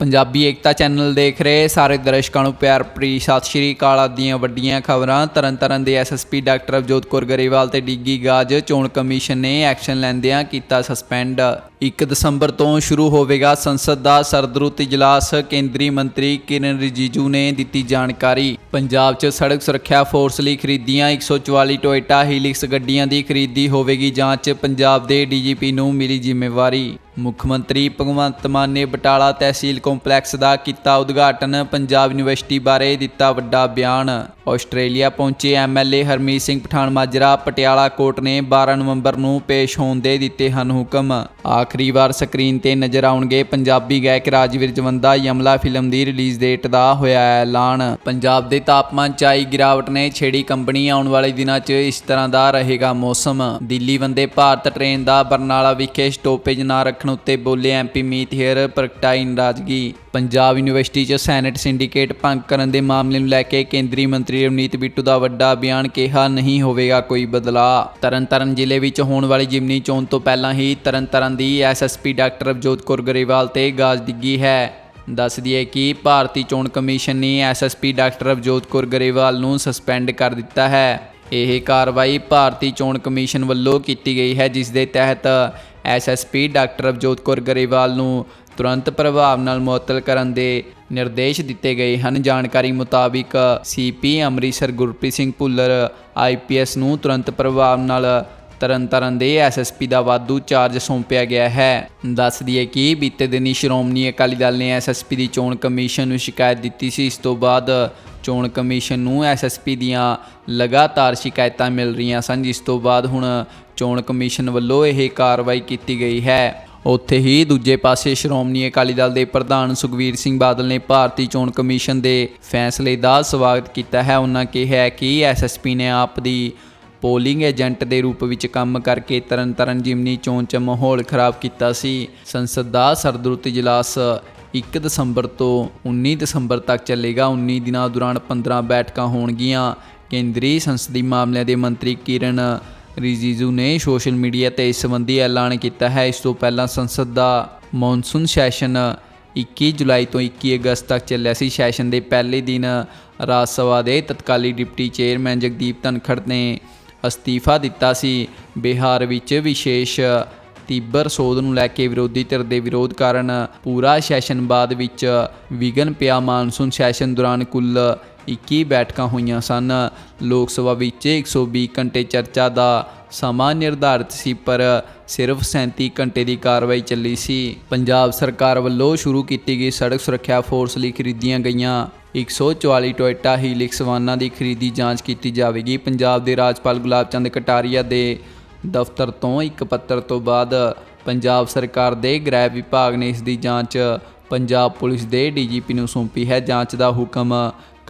ਪੰਜਾਬੀ ਏਕਤਾ channel ਦੇਖ ਰਹੇ ਸਾਰੇ ਦਰਸ਼ਕਾਂ ਨੂੰ ਪਿਆਰ ਭਰੀ ਸਤਿ ਸ਼੍ਰੀ ਅਕਾਲ ਆਦਿ ਦੀਆਂ ਵੱਡੀਆਂ ਖਬਰਾਂ। ਤਰਨਤਾਰਨ ਦੇ ਐਸਐਸਪੀ ਡਾਕਟਰ ਅਵਜੋਤ ਕੌਰ ਗਰੇਵਾਲ ਤੇ ਡੀਗੀ ਗਾਜ ਚੋਣ ਕਮਿਸ਼ਨ ਨੇ ਐਕਸ਼ਨ ਲੈਂਦਿਆਂ ਕੀਤਾ ਸਸਪੈਂਡ। 1 ਦਸੰਬਰ ਤੋਂ ਸ਼ੁਰੂ ਹੋਵੇਗਾ ਸੰਸਦ ਦਾ ਸਰਦਰੁੱਤ ਇਜਲਾਸ ਕੇਂਦਰੀ ਮੰਤਰੀ ਕਿਰਨ ਰਿਜੀਜੂ ਨੇ ਦਿੱਤੀ ਜਾਣਕਾਰੀ। ਪੰਜਾਬ 'ਚ ਸੜਕ ਸੁਰੱਖਿਆ ਫੋਰਸ ਲਈ ਖਰੀਦੀਆਂ 144 ਟੋਇਟਾ ਹੀਲਿਕਸ ਗੱਡੀਆਂ ਦੀ ਖਰੀਦੀ ਹੋਵੇਗੀ ਜਾਂਚ, ਪੰਜਾਬ ਦੇ ਡੀਜੀਪੀ ਨੂੰ ਮਿਲੀ ਜ਼ਿੰਮੇਵਾਰੀ। ਮੁੱਖ ਮੰਤਰੀ ਭਗਵੰਤ ਮਾਨ ਨੇ ਬਟਾਲਾ ਤਹਿਸੀਲ ਕੰਪਲੈਕਸ ਦਾ ਕੀਤਾ ਉਦਘਾਟਨ, ਪੰਜਾਬ ਯੂਨੀਵਰਸਿਟੀ ਬਾਰੇ ਦਿੱਤਾ ਵੱਡਾ ਬਿਆਨ। ਆਸਟ੍ਰੇਲੀਆ ਪਹੁੰਚੇ ਐਮਐਲਏ ਹਰਮੀਤ ਸਿੰਘ ਪਠਾਨ ਮਾਜਰਾ ਪਟਿਆਲਾ ਕੋਰਟ ਨੇ 12 ਨਵੰਬਰ ਨੂੰ ਪੇਸ਼ ਹੋਣ ਦੇ ਦਿੱਤੇ ਹਨ ਹੁਕਮ। ਆਖਰੀ ਵਾਰ ਸਕਰੀਨ ਤੇ ਨਜ਼ਰ ਆਉਣਗੇ ਪੰਜਾਬੀ ਗਾਇਕ ਰਾਜਵੀਰ ਜਵੰਦਾ, ਯਮਲਾ ਫਿਲਮ ਦੀ ਰਿਲੀਜ਼ ਡੇਟ ਦਾ ਹੋਇਆ ਐਲਾਨ। ਪੰਜਾਬ ਦੇ ਤਾਪਮਾਨ 'ਚ ਆਈ ਗਿਰਾਵਟ ਨੇ ਛੇੜੀ ਕੰਬਣੀ ਆਉਣ ਵਾਲੇ ਦਿਨਾਂ 'ਚ ਇਸ ਤਰ੍ਹਾਂ ਦਾ ਰਹੇਗਾ ਮੌਸਮ। ਦਿੱਲੀ ਵੰਦੇ ਭਾਰਤ ਟ੍ਰੇਨ ਦਾ ਬਰਨਾਲਾ ਵਿਖੇ ਸਟੋਪੇਜ ਨਾ ਰੱਖਣ ਉੱਤੇ ਬੋਲੇ ਐਮਪੀ ਮੀਤ ਹੇਅਰ ਪ੍ਰਗਟਾਈ ਨਾਰਾਜ਼ਗੀ। ਪੰਜਾਬ ਯੂਨੀਵਰਸਿਟੀ 'ਚ ਸੈਨੇਟ ਸਿੰਡੀਕੇਟ ਭੰਗ ਕਰਨ ਦੇ ਮਾਮਲੇ ਨੂੰ ਲੈ ਕੇ ਕੇਂਦਰੀ ਮੰਤਰੀ ਰਵਨੀਤ ਬਿੱਟੂ ਦਾ ਵੱਡਾ ਬਿਆਨ ਕਿਹਾ ਨਹੀਂ ਹੋਵੇਗਾ ਕੋਈ ਬਦਲਾਅ। ਤਰਨਤਾਰਨ ਜ਼ਿਲ੍ਹੇ ਵਿੱਚ ਹੋਣ ਵਾਲੀ ਜਿਮਨੀ ਚੋਣ ਤੋਂ ਪਹਿਲਾਂ ਹੀ ਤਰਨਤਾਰਨ ਦੀ ਐਸਐਸਪੀ ਡਾਕਟਰ ਅਵਜੋਤ ਕੌਰ ਗਰੇਵਾਲ ਤੇ ਗਾਜ ਡਿੱਗੀ ਹੈ। ਦੱਸ ਦਈਏ ਕਿ ਭਾਰਤੀ ਚੋਣ ਕਮਿਸ਼ਨ ਨੇ ਐਸਐਸਪੀ ਡਾਕਟਰ ਅਵਜੋਤ ਕੌਰ ਗਰੇਵਾਲ ਨੂੰ ਸਸਪੈਂਡ ਕਰ ਦਿੱਤਾ ਹੈ। ਇਹ ਕਾਰਵਾਈ ਭਾਰਤੀ ਚੋਣ ਕਮਿਸ਼ਨ ਵੱਲੋਂ ਕੀਤੀ ਗਈ ਹੈ, ਜਿਸ ਦੇ ਤਹਿਤ ਐਸਐਸਪੀ ਡਾਕਟਰ ਅਵਜੋਤ ਕੌਰ ਗਰੇਵਾਲ ਨੂੰ ਤੁਰੰਤ ਪ੍ਰਭਾਵ ਨਾਲ ਮੁਅੱਤਲ ਕਰਨ ਦੇ ਨਿਰਦੇਸ਼ ਦਿੱਤੇ ਗਏ ਹਨ। ਜਾਣਕਾਰੀ ਮੁਤਾਬਿਕ ਸੀਪੀ ਅੰਮ੍ਰਿਤਸਰ ਗੁਰਪ੍ਰੀਤ ਸਿੰਘ ਭੁੱਲਰ ਆਈਪੀਐਸ ਨੂੰ ਤੁਰੰਤ ਪ੍ਰਭਾਵ ਨਾਲ ਤਰਨਤਾਰਨ ਦੇ ਐਸਐਸਪੀ ਦਾ ਵਾਧੂ ਚਾਰਜ ਸੌਂਪਿਆ ਗਿਆ ਹੈ। ਦੱਸ ਦਈਏ ਕਿ ਬੀਤੇ ਦਿਨੀ ਸ਼੍ਰੋਮਣੀ ਅਕਾਲੀ ਦਲ ਨੇ ਐਸਐਸਪੀ ਦੀ ਚੋਣ ਕਮਿਸ਼ਨ ਨੂੰ ਸ਼ਿਕਾਇਤ ਦਿੱਤੀ ਸੀ। ਇਸ ਤੋਂ ਬਾਅਦ ਚੋਣ ਕਮਿਸ਼ਨ ਨੂੰ ਐਸਐਸਪੀ ਦੀਆਂ ਲਗਾਤਾਰ ਸ਼ਿਕਾਇਤਾਂ ਮਿਲ ਰਹੀਆਂ ਸਨ। ਜਿਸ ਤੋਂ ਬਾਅਦ ਹੁਣ ਚੋਣ ਕਮਿਸ਼ਨ ਵੱਲੋਂ ਇਹ ਕਾਰਵਾਈ ਕੀਤੀ ਗਈ ਹੈ। ਉੱਥੇ ਹੀ ਦੂਜੇ ਪਾਸੇ ਸ਼੍ਰੋਮਣੀ ਅਕਾਲੀ ਦਲ ਦੇ ਪ੍ਰਧਾਨ ਸੁਖਵੀਰ ਸਿੰਘ ਬਾਦਲ ਨੇ ਭਾਰਤੀ ਚੋਣ ਕਮਿਸ਼ਨ ਦੇ ਫੈਸਲੇ ਦਾ ਸਵਾਗਤ ਕੀਤਾ ਹੈ। ਉਹਨਾਂ ਕਿਹਾ ਕਿ ਐਸਐਸਪੀ ਨੇ ਆਪ ਦੀ ਪੋਲਿੰਗ ਏਜੰਟ ਦੇ ਰੂਪ ਵਿੱਚ ਕੰਮ ਕਰਕੇ ਤਰਨਤਾਰਨ ਜਿਮਨੀ ਚੋਣ 'ਚ ਮਾਹੌਲ ਖਰਾਬ ਕੀਤਾ ਸੀ। ਸੰਸਦ ਦਾ ਸਰਦਰੁੱਤ ਇਜਲਾਸ 1 ਦਸੰਬਰ ਤੋਂ 19 ਦਸੰਬਰ ਤੱਕ ਚੱਲੇਗਾ। 19 ਦਿਨਾਂ ਦੌਰਾਨ 15 ਬੈਠਕਾਂ ਹੋਣਗੀਆਂ। ਕੇਂਦਰੀ ਸੰਸਦੀ ਮਾਮਲਿਆਂ ਦੇ ਮੰਤਰੀ ਕਿਰਨ ਰਿਜੀਜੂ ਨੇ ਸੋਸ਼ਲ ਮੀਡੀਆ ਤੇ ਇਸ ਸੰਬੰਧੀ ਐਲਾਨ ਕੀਤਾ ਹੈ। ਇਸ ਤੋਂ ਪਹਿਲਾਂ ਸੰਸਦ ਦਾ ਮੌਨਸੂਨ ਸੈਸ਼ਨ 21 ਜੁਲਾਈ ਤੋਂ 21 ਅਗਸਤ ਤੱਕ ਚੱਲਿਆ ਸੀ। ਸੈਸ਼ਨ ਦੇ ਪਹਿਲੇ ਦਿਨ ਰਾਜ ਸਭਾ ਦੇ ਤਤਕਾਲੀ ਡਿਪਟੀ ਚੇਅਰਮੈਨ ਜਗਦੀਪ ਧਨਖੜ ਨੇ ਅਸਤੀਫਾ ਦਿੱਤਾ ਸੀ। ਬਿਹਾਰ ਵਿੱਚ ਵਿਸ਼ੇਸ਼ ਤੀਬਰ ਸੋਧ ਨੂੰ ਲੈ ਕੇ ਵਿਰੋਧੀ ਧਿਰ ਦੇ ਵਿਰੋਧ ਕਾਰਨ ਪੂਰਾ ਸੈਸ਼ਨ ਬਾਅਦ ਵਿੱਚ ਵਿਗਨ ਪਿਆ। ਮਾਨਸੂਨ ਸੈਸ਼ਨ ਦੌਰਾਨ ਕੁੱਲ 21 ਬੈਠਕਾਂ ਹੋਈਆਂ ਸਨ। ਲੋਕ ਸਭਾ ਵਿੱਚ 120 ਘੰਟੇ ਚਰਚਾ ਦਾ ਸਮਾਂ ਨਿਰਧਾਰਿਤ ਸੀ, ਪਰ ਸਿਰਫ 37 ਘੰਟੇ ਦੀ ਕਾਰਵਾਈ ਚੱਲੀ ਸੀ। ਪੰਜਾਬ ਸਰਕਾਰ ਵੱਲੋਂ ਸ਼ੁਰੂ ਕੀਤੀ ਗਈ ਸੜਕ ਸੁਰੱਖਿਆ ਫੋਰਸ ਲਈ ਖਰੀਦੀਆਂ ਗਈਆਂ 144 ਟੋਇਟਾ ਹੀਲਿਕਸ ਵਾਹਨਾਂ ਦੀ ਖਰੀਦੀ ਜਾਂਚ ਕੀਤੀ ਜਾਵੇਗੀ। ਪੰਜਾਬ ਦੇ ਰਾਜਪਾਲ ਗੁਲਾਬ ਚੰਦ ਕਟਾਰੀਆ ਦੇ ਦਫ਼ਤਰ ਤੋਂ ਇੱਕ ਪੱਤਰ ਤੋਂ ਬਾਅਦ ਪੰਜਾਬ ਸਰਕਾਰ ਦੇ ਗ੍ਰਹਿ ਵਿਭਾਗ ਨੇ ਇਸ ਦੀ ਜਾਂਚ ਪੰਜਾਬ ਪੁਲਿਸ ਦੇ ਡੀਜੀਪੀ ਨੂੰ ਸੌਂਪੀ ਹੈ। ਜਾਂਚ ਦਾ ਹੁਕਮ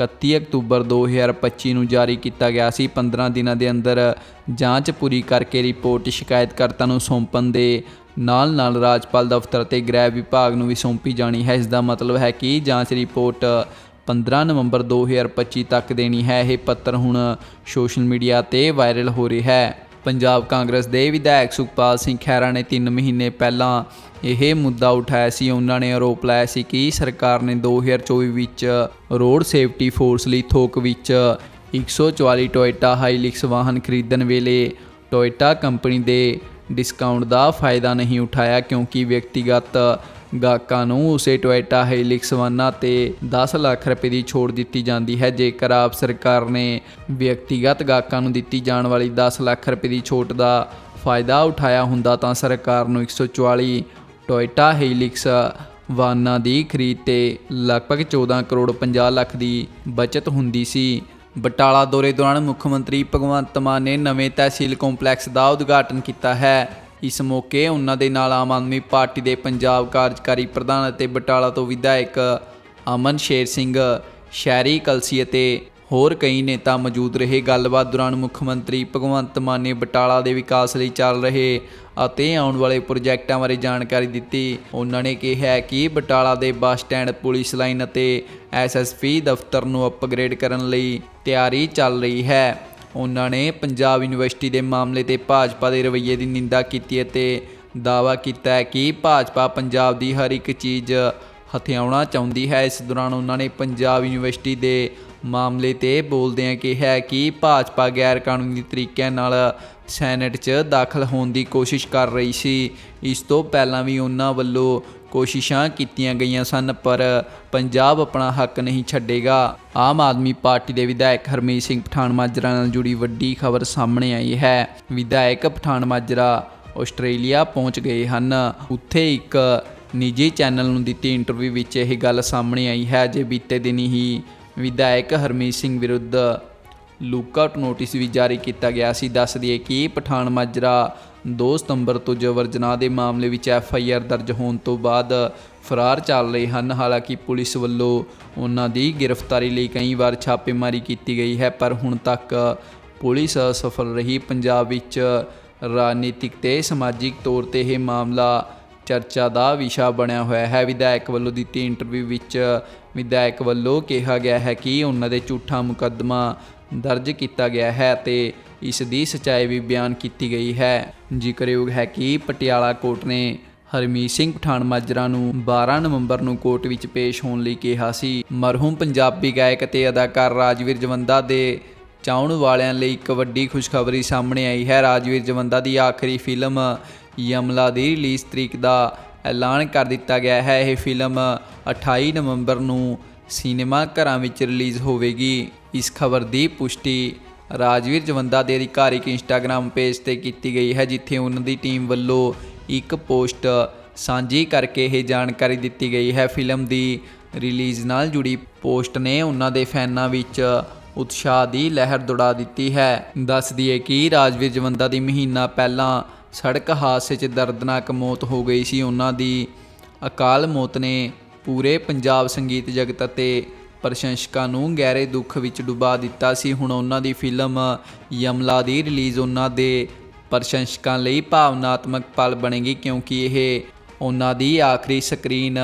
31 ਅਕਤੂਬਰ 2025 ਨੂੰ ਜਾਰੀ ਕੀਤਾ ਗਿਆ ਸੀ। 15 ਦਿਨਾਂ ਦੇ ਅੰਦਰ ਜਾਂਚ ਪੂਰੀ ਕਰਕੇ ਰਿਪੋਰਟ ਸ਼ਿਕਾਇਤਕਰਤਾ ਨੂੰ ਸੌਂਪਣ ਦੇ ਨਾਲ ਨਾਲ ਰਾਜਪਾਲ ਦਫ਼ਤਰ ਤੇ ਗ੍ਰਹਿ ਵਿਭਾਗ ਨੂੰ ਵੀ ਸੌਂਪੀ ਜਾਣੀ ਹੈ। ਇਸ ਦਾ ਮਤਲਬ ਹੈ ਕਿ ਜਾਂਚ ਰਿਪੋਰਟ 15 ਨਵੰਬਰ 2025 ਤੱਕ ਦੇਣੀ ਹੈ। ਇਹ ਪੱਤਰ ਹੁਣ ਸੋਸ਼ਲ ਮੀਡੀਆ ਤੇ ਵਾਇਰਲ ਹੋ ਰਿਹਾ ਹੈ। ਪੰਜਾਬ ਕਾਂਗਰਸ ਦੇ ਵਿਧਾਇਕ ਸੁਖਪਾਲ ਸਿੰਘ ਖਹਿਰਾ ਨੇ 3 ਮਹੀਨੇ ਪਹਿਲਾਂ ਇਹ ਮੁੱਦਾ ਉਠਾਇਆ ਸੀ। ਉਹਨਾਂ ਨੇ ਆਰੋਪ ਲਾਇਆ ਸੀ ਕਿ ਸਰਕਾਰ ਨੇ 2024 ਵਿੱਚ ਰੋਡ ਸੇਫਟੀ ਫੋਰਸ ਲਈ ਥੋਕ ਵਿੱਚ 144 ਟੋਇਟਾ ਹਾਈਲਿਕਸ ਵਾਹਨ ਖਰੀਦਣ ਵੇਲੇ ਟੋਇਟਾ ਕੰਪਨੀ ਦੇ ਡਿਸਕਾਊਂਟ ਦਾ ਫਾਇਦਾ ਨਹੀਂ ਉਠਾਇਆ, ਕਿਉਂਕਿ ਵਿਅਕਤੀਗਤ ਗਾਹਕਾਂ ਨੂੰ ਉਸੇ ਟੋਇਟਾ ਹਾਈਲਿਕਸ ਵਾਹਨਾਂ ਤੇ 10 ਲੱਖ ਰੁਪਏ ਦੀ ਛੋਟ ਦਿੱਤੀ ਜਾਂਦੀ ਹੈ। ਜੇਕਰ ਆਪ ਸਰਕਾਰ ਨੇ ਵਿਅਕਤੀਗਤ ਗਾਹਕਾਂ ਨੂੰ ਦਿੱਤੀ ਜਾਣ ਵਾਲੀ 10 ਲੱਖ ਰੁਪਏ ਦੀ ਛੋਟ ਦਾ ਫਾਇਦਾ ਉਠਾਇਆ ਹੁੰਦਾ, ਤਾਂ ਸਰਕਾਰ ਨੂੰ 144 ਟੋਇਟਾ ਹੀਲਿਕਸ ਵਾਹਨਾਂ ਦੀ ਖਰੀਦ ਤੇ ਲਗਭਗ 14 ਕਰੋੜ 50 ਲੱਖ ਦੀ ਬਚਤ ਹੁੰਦੀ ਸੀ। ਬਟਾਲਾ ਦੌਰੇ ਦੌਰਾਨ ਮੁੱਖ ਮੰਤਰੀ ਭਗਵੰਤ ਮਾਨ ਨੇ ਨਵੇਂ ਤਹਿਸੀਲ ਕੰਪਲੈਕਸ ਦਾ ਉਦਘਾਟਨ ਕੀਤਾ ਹੈ। ਇਸ ਮੌਕੇ ਉਹਨਾਂ ਦੇ ਨਾਲ ਆਮ ਆਦਮੀ ਪਾਰਟੀ ਦੇ ਪੰਜਾਬ ਕਾਰਜਕਾਰੀ ਪ੍ਰਧਾਨ ਅਤੇ ਬਟਾਲਾ ਤੋਂ ਵਿਧਾਇਕ ਅਮਨ ਸ਼ੇਰ ਸਿੰਘ, ਸ਼ਹਿਰੀ ਕਲਸੀ ਅਤੇ ਹੋਰ ਕਈ ਨੇਤਾ ਮੌਜੂਦ ਰਹੇ। ਗੱਲਬਾਤ ਦੌਰਾਨ ਮੁੱਖ ਮੰਤਰੀ ਭਗਵੰਤ ਮਾਨ ਨੇ ਬਟਾਲਾ ਦੇ ਵਿਕਾਸ ਲਈ ਚੱਲ ਰਹੇ ਅਤੇ ਆਉਣ ਵਾਲੇ ਪ੍ਰੋਜੈਕਟਾਂ ਬਾਰੇ ਜਾਣਕਾਰੀ ਦਿੱਤੀ। ਉਹਨਾਂ ਨੇ ਕਿਹਾ ਕਿ ਬਟਾਲਾ ਦੇ ਬੱਸ ਸਟੈਂਡ, ਪੁਲਿਸ ਲਾਈਨ ਅਤੇ ਐਸਐਸਪੀ ਦਫ਼ਤਰ ਨੂੰ ਅਪਗ੍ਰੇਡ ਕਰਨ ਲਈ ਤਿਆਰੀ ਚੱਲ ਰਹੀ ਹੈ। ਉਹਨਾਂ ਨੇ ਪੰਜਾਬ ਯੂਨੀਵਰਸਿਟੀ ਦੇ ਮਾਮਲੇ ਤੇ ਭਾਜਪਾ ਦੇ ਰਵੱਈਏ ਦੀ ਨਿੰਦਾ ਕੀਤੀ ਅਤੇ ਦਾਅਵਾ ਕੀਤਾ ਹੈ ਕਿ ਭਾਜਪਾ ਪੰਜਾਬ ਦੀ ਹਰ ਇੱਕ ਚੀਜ਼ ਹਥਿਆਉਣਾ ਚਾਹੁੰਦੀ ਹੈ। ਇਸ ਦੌਰਾਨ ਉਹਨਾਂ ਨੇ ਪੰਜਾਬ ਯੂਨੀਵਰਸਿਟੀ ਦੇ ਮਾਮਲੇ ਤੇ ਬੋਲਦਿਆਂ ਕਿਹਾ ਕਿ ਭਾਜਪਾ ਗੈਰ ਕਾਨੂੰਨੀ ਤਰੀਕਿਆਂ ਨਾਲ ਸੈਨੇਟ 'ਚ ਦਾਖਲ ਹੋਣ ਦੀ ਕੋਸ਼ਿਸ਼ ਕਰ ਰਹੀ ਸੀ। ਇਸ ਤੋਂ ਪਹਿਲਾਂ ਵੀ ਉਹਨਾਂ ਵੱਲੋਂ ਕੋਸ਼ਿਸ਼ਾਂ ਕੀਤੀਆਂ ਗਈਆਂ ਸਨ, ਪਰ ਪੰਜਾਬ ਆਪਣਾ ਹੱਕ ਨਹੀਂ ਛੱਡੇਗਾ। ਆਮ ਆਦਮੀ ਪਾਰਟੀ ਦੇ ਵਿਧਾਇਕ ਹਰਮੀਤ ਸਿੰਘ ਪਠਾਨ ਮਾਜਰਾ ਨਾਲ ਜੁੜੀ ਵੱਡੀ ਖਬਰ ਸਾਹਮਣੇ ਆਈ ਹੈ। ਵਿਧਾਇਕ ਪਠਾਨ ਮਾਜਰਾ ਆਸਟ੍ਰੇਲੀਆ ਪਹੁੰਚ ਗਏ ਹਨ। ਉੱਥੇ ਇੱਕ ਨਿੱਜੀ ਚੈਨਲ ਨੂੰ ਦਿੱਤੀ ਇੰਟਰਵਿਊ ਵਿੱਚ ਇਹ ਗੱਲ ਸਾਹਮਣੇ ਆਈ ਹੈ ਜੇ ਬੀਤੇ ਦਿਨ ਹੀ ਵਿਧਾਇਕ ਹਰਮੀਤ ਸਿੰਘ ਵਿਰੁੱਧ ਲੁੱਕਆਊਟ ਨੋਟਿਸ ਵੀ ਜਾਰੀ ਕੀਤਾ ਗਿਆ ਸੀ। ਦੱਸ ਦਈਏ ਕਿ ਪਠਾਨ ਮਾਜਰਾ 2 ਸਤੰਬਰ ਤੋਂ ਜਬਰ ਜਨਾਹ ਦੇ ਮਾਮਲੇ ਵਿੱਚ ਐਫ ਆਈ ਆਰ ਦਰਜ ਹੋਣ ਤੋਂ ਬਾਅਦ ਫਰਾਰ ਚੱਲ ਰਹੇ ਹਨ। ਹਾਲਾਂਕਿ ਪੁਲਿਸ ਵੱਲੋਂ ਉਹਨਾਂ ਦੀ ਗ੍ਰਿਫਤਾਰੀ ਲਈ ਕਈ ਵਾਰ ਛਾਪੇਮਾਰੀ ਕੀਤੀ ਗਈ ਹੈ, ਪਰ ਹੁਣ ਤੱਕ ਪੁਲਿਸ ਅਸਫਲ ਰਹੀ। ਪੰਜਾਬ ਵਿੱਚ ਰਾਜਨੀਤਿਕ ਤੇ ਸਮਾਜਿਕ ਤੌਰ ਤੇ ਇਹ ਮਾਮਲਾ ਚਰਚਾ ਦਾ ਵਿਸ਼ਾ ਬਣਿਆ ਹੋਇਆ ਹੈ। ਵਿਧਾਇਕ ਵੱਲੋਂ ਦਿੱਤੀ ਇੰਟਰਵਿਊ ਵਿੱਚ ਵਿਧਾਇਕ ਵੱਲੋਂ ਕਿਹਾ ਗਿਆ ਹੈ ਕਿ ਉਹਨਾਂ ਦੇ ਝੂਠਾ ਮੁਕੱਦਮਾ ਦਰਜ ਕੀਤਾ ਗਿਆ ਹੈ ਤੇ ਇਸ ਦੀ ਸਚਾਈ ਵੀ ਬਿਆਨ ਕੀਤੀ ਗਈ ਹੈ। ਜ਼ਿਕਰਯੋਗ ਹੈ ਕਿ ਪਟਿਆਲਾ ਕੋਰਟ ਨੇ ਹਰਮੀਤ ਸਿੰਘ ਪਠਾਨ ਮਾਜਰਾ ਨੂੰ 12 ਨਵੰਬਰ ਨੂੰ ਕੋਰਟ ਵਿੱਚ ਪੇਸ਼ ਹੋਣ ਲਈ ਕਿਹਾ ਸੀ। ਮਰਹੂਮ ਪੰਜਾਬੀ ਗਾਇਕ ਅਤੇ ਅਦਾਕਾਰ ਰਾਜਵੀਰ ਜਵੰਦਾ ਦੇ ਚਾਹਣ ਵਾਲਿਆਂ ਲਈ ਇੱਕ ਵੱਡੀ ਖੁਸ਼ਖਬਰੀ ਸਾਹਮਣੇ ਆਈ ਹੈ। ਰਾਜਵੀਰ ਜਵੰਦਾ ਦੀ ਆਖਰੀ ਫਿਲਮ ਯਮਲਾ ਦੀ ਰਿਲੀਜ਼ ਤਰੀਕ ਦਾ ਐਲਾਨ ਕਰ ਦਿੱਤਾ ਗਿਆ ਹੈ। ਇਹ ਫਿਲਮ 28 ਨਵੰਬਰ ਨੂੰ ਸਿਨੇਮਾ ਘਰਾਂ ਵਿੱਚ ਰਿਲੀਜ਼ ਹੋਵੇਗੀ। ਇਸ ਖਬਰ ਦੀ ਪੁਸ਼ਟੀ ਰਾਜਵੀਰ ਜਵੰਦਾ ਦੇ ਅਧਿਕਾਰਿਕ ਇੰਸਟਾਗ੍ਰam ਪੇਜ ਤੇ ਕੀਤੀ ਗਈ ਹੈ, ਜਿੱਥੇ ਉਹਨਾਂ ਦੀ ਟੀਮ ਵੱਲੋਂ ਇੱਕ ਪੋਸਟ ਸਾਂਝੀ ਕਰਕੇ ਇਹ ਜਾਣਕਾਰੀ ਦਿੱਤੀ ਗਈ ਹੈ। ਫਿਲਮ ਦੀ ਰਿਲੀਜ਼ ਨਾਲ ਜੁੜੀ ਪੋਸਟ ਨੇ ਉਹਨਾਂ ਦੇ ਫੈਨਾਂ ਵਿੱਚ ਉਤਸ਼ਾਹ ਦੀ ਲਹਿਰ ਦੌੜਾ ਦਿੱਤੀ ਹੈ। ਦੱਸ ਦਈਏ ਕਿ ਰਾਜਵੀਰ ਜਵੰਦਾ ਦੀ ਮਹੀਨਾ ਪਹਿਲਾਂ ਸੜਕ ਹਾਦਸੇ 'ਚ ਦਰਦਨਾਕ ਮੌਤ ਹੋ ਗਈ ਸੀ। ਉਹਨਾਂ ਦੀ ਅਕਾਲ ਮੌਤ ਨੇ ਪੂਰੇ ਪੰਜਾਬ ਸੰਗੀਤ ਜਗਤ ਅਤੇ ਪ੍ਰਸ਼ੰਸਕਾਂ ਨੂੰ ਗਹਿਰੇ ਦੁੱਖ ਵਿੱਚ ਡੁਬਾ ਦਿੱਤਾ ਸੀ। ਹੁਣ ਉਹਨਾਂ ਦੀ ਫਿਲਮ ਯਮਲਾ ਦੀ ਰਿਲੀਜ਼ ਉਹਨਾਂ ਦੇ ਪ੍ਰਸ਼ੰਸਕਾਂ ਲਈ ਭਾਵਨਾਤਮਕ ਪਲ ਬਣੇਗੀ, ਕਿਉਂਕਿ ਇਹ ਉਹਨਾਂ ਦੀ ਆਖਰੀ ਸਕਰੀਨ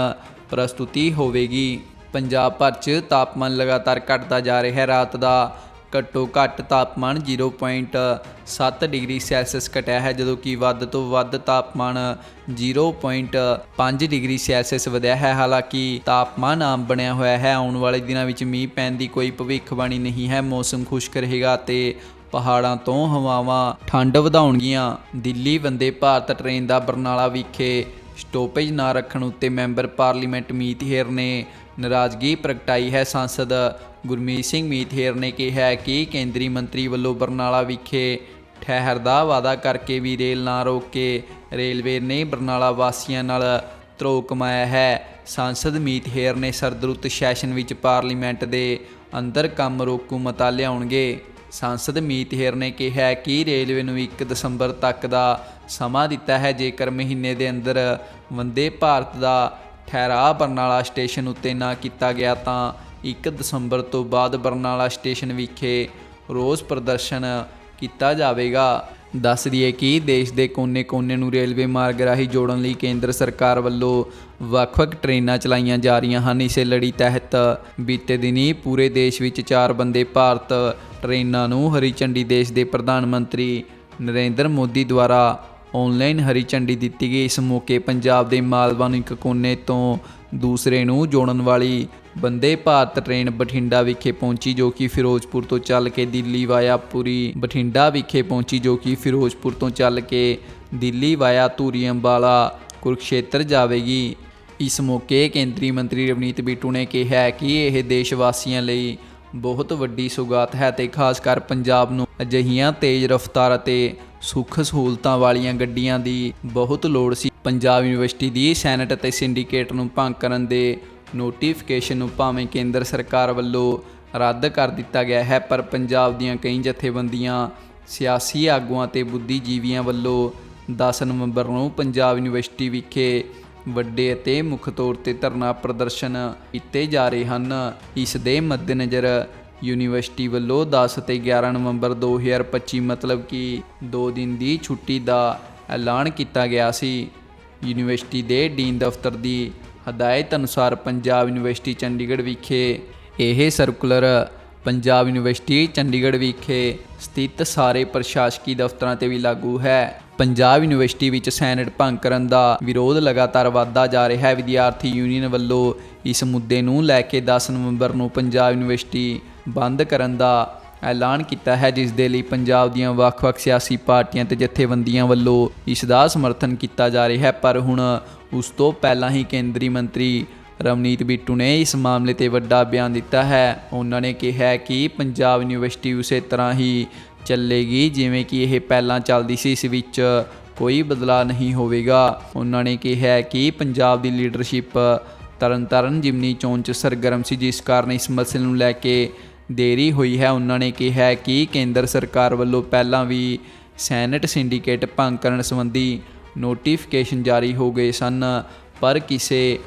ਪ੍ਰਸਤੁਤੀ ਹੋਵੇਗੀ। ਪੰਜਾਬ ਭਰ 'ਚ ਤਾਪਮਾਨ ਲਗਾਤਾਰ ਘਟਦਾ ਜਾ ਰਿਹਾ ਹੈ। ਰਾਤ ਦਾ ਘੱਟੋ ਘੱਟ ਤਾਪਮਾਨ 0.7 ਡਿਗਰੀ ਸੈਲਸੀਅਸ ਘਟਿਆ ਹੈ, ਜਦੋਂ ਕਿ ਵੱਧ ਤੋਂ ਵੱਧ ਤਾਪਮਾਨ 0.5 ਡਿਗਰੀ ਸੈਲਸੀਅਸ ਵਧਿਆ ਹੈ। ਹਾਲਾਂਕਿ ਤਾਪਮਾਨ ਆਮ ਬਣਿਆ ਹੋਇਆ ਹੈ। ਆਉਣ ਵਾਲੇ ਦਿਨਾਂ ਵਿੱਚ ਮੀਂਹ ਪੈਣ ਦੀ ਕੋਈ ਭਵਿੱਖਬਾਣੀ ਨਹੀਂ ਹੈ। ਮੌਸਮ ਖੁਸ਼ਕ ਰਹੇਗਾ ਤੇ ਪਹਾੜਾਂ ਤੋਂ ਹਵਾਵਾਂ ਠੰਡ ਵਧਾਉਣਗੀਆਂ। ਦਿੱਲੀ ਵੰਦੇ ਭਾਰਤ ਟ੍ਰੇਨ ਦਾ ਬਰਨਾਲਾ ਵਿਖੇ ਸਟੋਪੇਜ ਨਾ ਰੱਖਣ ਉੱਤੇ ਮੈਂਬਰ ਪਾਰਲੀਮੈਂਟ ਮੀਤ ਹੇਰ ਨੇ ਨਾਰਾਜ਼ਗੀ ਪ੍ਰਗਟਾਈ ਹੈ। ਸੰਸਦ ਗੁਰਮੀਤ ਸਿੰਘ ਮੀਤ ਨੇ ਕਿਹਾ ਕਿ ਕੇਂਦਰੀ ਮੰਤਰੀ ਵੱਲੋਂ ਬਰਨਾਲਾ ਵਿਖੇ ਠਹਿਰਦਾ ਵਾਅਦਾ ਕਰਕੇ ਵੀ ਰੇਲ ਨਾ ਰੋਕ ਕੇ ਰੇਲਵੇ ਨੇ ਬਰਨਾਲਾ ਵਾਸੀਆਂ ਨਾਲ ਧਰੋਹ ਕਮਾਇਆ ਹੈ। ਸੰਸਦ ਮੀਤ ਹੇਰ ਨੇ ਸਰਦਰੁੱਤ ਸੈਸ਼ਨ ਵਿੱਚ ਪਾਰਲੀਮੈਂਟ ਦੇ ਅੰਦਰ ਕੰਮ ਰੋਕੂ ਮਤਾ ਲਿਆਉਣਗੇ। ਸੰਸਦ ਮੀਤ ਹੇਰ ਨੇ ਕਿਹਾ ਕਿ ਰੇਲਵੇ ਨੂੰ 1 ਦਸੰਬਰ ਤੱਕ ਦਾ ਸਮਾਂ ਦਿੱਤਾ ਹੈ। ਜੇਕਰ ਮਹੀਨੇ ਦੇ ਅੰਦਰ ਵੰਦੇ ਭਾਰਤ ਦਾ ਠਹਿਰਾ ਬਰਨਾਲਾ ਸਟੇਸ਼ਨ ਉੱਤੇ ਨਾ ਕੀਤਾ ਗਿਆ ਤਾਂ 1 ਦਸੰਬਰ ਤੋਂ ਬਾਅਦ ਬਰਨਾਲਾ ਸਟੇਸ਼ਨ ਵਿਖੇ ਰੋਸ ਪ੍ਰਦਰਸ਼ਨ ਕੀਤਾ ਜਾਵੇਗਾ। ਦੱਸ ਦਈਏ ਕਿ ਦੇਸ਼ ਦੇ ਕੋਨੇ-ਕੋਨੇ ਨੂੰ ਰੇਲਵੇ ਮਾਰਗ ਰਾਹੀਂ ਜੋੜਨ ਲਈ ਕੇਂਦਰ ਸਰਕਾਰ ਵੱਲੋਂ ਵੱਖ-ਵੱਖ ਟ੍ਰੇਨਾਂ ਚਲਾਈਆਂ ਜਾ ਰਹੀਆਂ ਹਨ। ਇਸੇ ਲੜੀ ਤਹਿਤ ਬੀਤੇ ਦਿਨੀ ਪੂਰੇ ਦੇਸ਼ ਵਿੱਚ ਚਾਰ ਬੰਦੇ ਭਾਰਤ ਟ੍ਰੇਨਾਂ ਨੂੰ ਹਰੀ ਝੰਡੀ ਦੇਸ਼ ਦੇ ਪ੍ਰਧਾਨ ਮੰਤਰੀ ਨਰਿੰਦਰ ਮੋਦੀ ਦੁਆਰਾ ਆਨਲਾਈਨ ਹਰੀ ਝੰਡੀ ਦਿੱਤੀ ਗਈ। ਇਸ ਮੌਕੇ ਪੰਜਾਬ ਦੇ ਮਾਲਵਾ ਨੂੰ ਇੱਕ ਕੋਨੇ ਤੋਂ ਦੂਸਰੇ ਨੂੰ ਜੋੜਨ ਵਾਲੀ ਬੰਦੇ ਭਾਰਤ ਟ੍ਰੇਨ ਬਠਿੰਡਾ ਵਿਖੇ ਪਹੁੰਚੀ, ਜੋ ਕਿ ਫਿਰੋਜ਼ਪੁਰ ਤੋਂ ਚੱਲ ਕੇ ਦਿੱਲੀ ਵਾਇਆ ਪੁਰੀ ਬਠਿੰਡਾ ਵਿਖੇ ਪਹੁੰਚੀ, ਜੋ ਕਿ ਫਿਰੋਜ਼ਪੁਰ ਤੋਂ ਚੱਲ ਕੇ ਦਿੱਲੀ ਵਾਇਆ ਧੂਰੀ ਅੰਬਾਲਾ ਕੁਰਕਸ਼ੇਤਰ ਜਾਵੇਗੀ। ਇਸ ਮੌਕੇ ਕੇਂਦਰੀ ਮੰਤਰੀ ਰਵਨੀਤ ਬਿੱਟੂ ਨੇ ਕਿਹਾ ਕਿ ਇਹ ਦੇਸ਼ ਵਾਸੀਆਂ ਲਈ ਬਹੁਤ ਵੱਡੀ ਸੁਗਾਤ ਹੈ ਤੇ ਖਾਸ ਕਰ ਪੰਜਾਬ ਨੂੰ ਅਜਿਹੀਆਂ ਤੇਜ਼ ਰਫ਼ਤਾਰ ਅਤੇ ਸੁੱਖ ਸਹੂਲਤਾਂ ਵਾਲੀਆਂ ਗੱਡੀਆਂ ਦੀ ਬਹੁਤ ਲੋੜ ਸੀ। ਪੰਜਾਬ ਯੂਨੀਵਰਸਿਟੀ ਦੀ ਸੈਨੇਟ ਅਤੇ ਸਿੰਡੀਕੇਟ ਨੂੰ ਭੰਗ ਕਰਨ ਦੇ ਨੋਟੀਫਿਕੇਸ਼ਨ ਨੂੰ ਭਾਵੇਂ ਕੇਂਦਰ ਸਰਕਾਰ ਵੱਲੋਂ ਰੱਦ ਕਰ ਦਿੱਤਾ ਗਿਆ ਹੈ, ਪਰ ਪੰਜਾਬ ਦੀਆਂ ਕਈ ਜਥੇਬੰਦੀਆਂ, ਸਿਆਸੀ ਆਗੂਆਂ ਤੇ ਬੁੱਧੀਜੀਵੀਆਂ ਵੱਲੋਂ 10 ਨਵੰਬਰ ਨੂੰ ਪੰਜਾਬ ਯੂਨੀਵਰਸਿਟੀ ਵਿਖੇ ਵੱਡੇ ਅਤੇ ਮੁੱਖ ਤੌਰ ਤੇ ਧਰਨਾ ਪ੍ਰਦਰਸ਼ਨ ਕੀਤੇ ਜਾ ਰਹੇ ਹਨ। ਇਸ ਦੇ ਮੱਦੇਨਜ਼ਰ ਯੂਨੀਵਰਸਿਟੀ ਵੱਲੋਂ 10 ਤੇ 11 ਨਵੰਬਰ 2025 ਮਤਲਬ ਕਿ 2 ਦਿਨ ਦੀ ਛੁੱਟੀ ਦਾ ਐਲਾਨ ਕੀਤਾ ਗਿਆ ਸੀ। ਯੂਨੀਵਰਸਿਟੀ ਦੇ ਡੀਨ ਦਫ਼ਤਰ ਦੀ ਹਦਾਇਤ ਅਨੁਸਾਰ ਪੰਜਾਬ ਯੂਨੀਵਰਸਿਟੀ ਚੰਡੀਗੜ੍ਹ ਵਿਖੇ ਇਹ ਸਰਕੂਲਰ ਪੰਜਾਬ ਯੂਨੀਵਰਸਿਟੀ, ਚੰਡੀਗੜ੍ਹ ਵਿਖੇ ਸਥਿਤ ਸਾਰੇ ਪ੍ਰਸ਼ਾਸਕੀ ਦਫ਼ਤਰਾਂ ਤੇ ਵੀ ਲਾਗੂ ਹੈ। ਪੰਜਾਬ ਯੂਨੀਵਰਸਿਟੀ ਵਿੱਚ ਸੈਨੇਟ ਭੰਗ ਕਰਨ ਦਾ ਵਿਰੋਧ ਲਗਾਤਾਰ ਵਧਦਾ ਜਾ ਰਿਹਾ ਹੈ। ਵਿਦਿਆਰਥੀ ਯੂਨੀਅਨ ਵੱਲੋਂ ਇਸ ਮੁੱਦੇ ਨੂੰ ਲੈ ਕੇ 10 ਨਵੰਬਰ ਨੂੰ ਪੰਜਾਬ ਯੂਨੀਵਰਸਿਟੀ ਬੰਦ ਕਰਨ ਦਾ ਐਲਾਨ ਕੀਤਾ ਹੈ, ਜਿਸ ਦੇ ਲਈ ਪੰਜਾਬ ਦੀਆਂ ਵੱਖ-ਵੱਖ ਸਿਆਸੀ ਪਾਰਟੀਆਂ ਤੇ ਜਥੇਬੰਦੀਆਂ ਵੱਲੋਂ ਇਸ ਦਾ ਸਮਰਥਨ ਕੀਤਾ ਜਾ ਰਿਹਾ ਹੈ। ਪਰ ਹੁਣ ਉਸ ਤੋਂ ਪਹਿਲਾਂ ਹੀ ਕੇਂਦਰੀ ਮੰਤਰੀ ਰਵਨੀਤ ਬਿੱਟੂ ਨੇ ਇਸ ਮਾਮਲੇ ਤੇ ਵੱਡਾ ਬਿਆਨ ਦਿੱਤਾ ਹੈ। ਉਹਨਾਂ ਨੇ ਕਿਹਾ ਕਿ ਪੰਜਾਬ ਯੂਨੀਵਰਸਿਟੀ ਉਸੇ ਤਰ੍ਹਾਂ ਹੀ ਚੱਲੇਗੀ, ਜਿਵੇਂ ਕਿ ਇਹ ਪਹਿਲਾਂ ਚੱਲਦੀ ਸੀ, ਇਸ ਵਿੱਚ ਕੋਈ ਬਦਲਾਅ ਨਹੀਂ ਹੋਵੇਗਾ। ਉਹਨਾਂ ਨੇ ਕਿਹਾ ਕਿ ਪੰਜਾਬ ਦੀ ਲੀਡਰਸ਼ਿਪ ਤਰਨਤਾਰਨ ਜਿਮਨੀ ਚੋਣ 'ਚ ਸਰਗਰਮ ਸੀ, ਜਿਸ ਕਾਰਨ ਇਸ ਮਸਲੇ ਨੂੰ ਲੈ ਕੇ ਦੇਰੀ ਹੋਈ ਹੈ। ਉਹਨਾਂ ਨੇ ਕਿਹਾ ਕਿ ਕੇਂਦਰ ਸਰਕਾਰ ਵੱਲੋਂ ਪਹਿਲਾਂ ਵੀ ਸੈਨੇਟ ਸਿੰਡੀਕੇਟ ਭੰਗ ਕਰਨ ਸੰਬੰਧੀ ਨੋਟੀਫਿਕੇਸ਼ਨ ਜਾਰੀ ਹੋ ਗਏ ਸਨ, ਪਰ ਕਿਸੇ